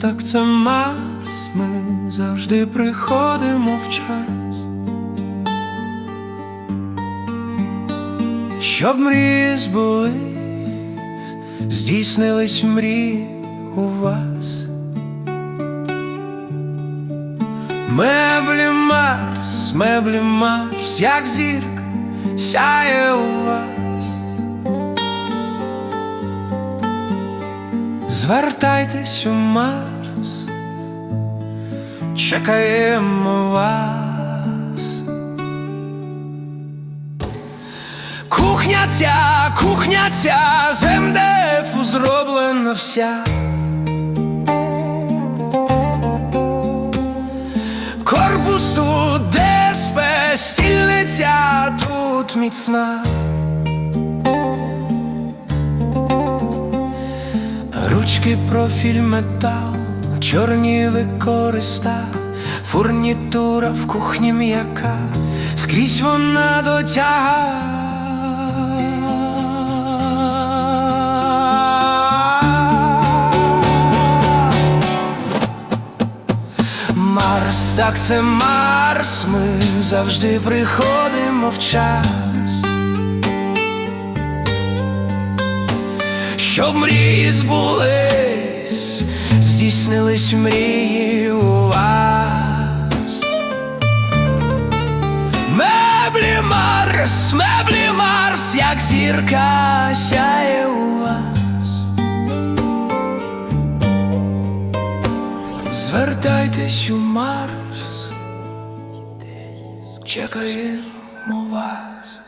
так це Марс, ми завжди приходимо в час. Щоб мрії збулись, здійснились мрії у вас. Меблі Марс, меблі Марс, як зірка сяє у вас. Звертайтесь у Марс, чекаємо вас. Кухня ця, кухня ця, з МДФу зроблена вся. Корпус тут ДСП, стільниця тут міцна. Ручки профіль метал, чорні використа, фурнітура в кухні м'яка, скрізь вона дотяга. Марс, так це Марс, ми завжди приходимо в час. Щоб мрії збулись, здійснились мрії у вас. Меблі Марс, меблі Марс, як зірка сяє у вас. Звертайтесь у Марс, чекаємо вас.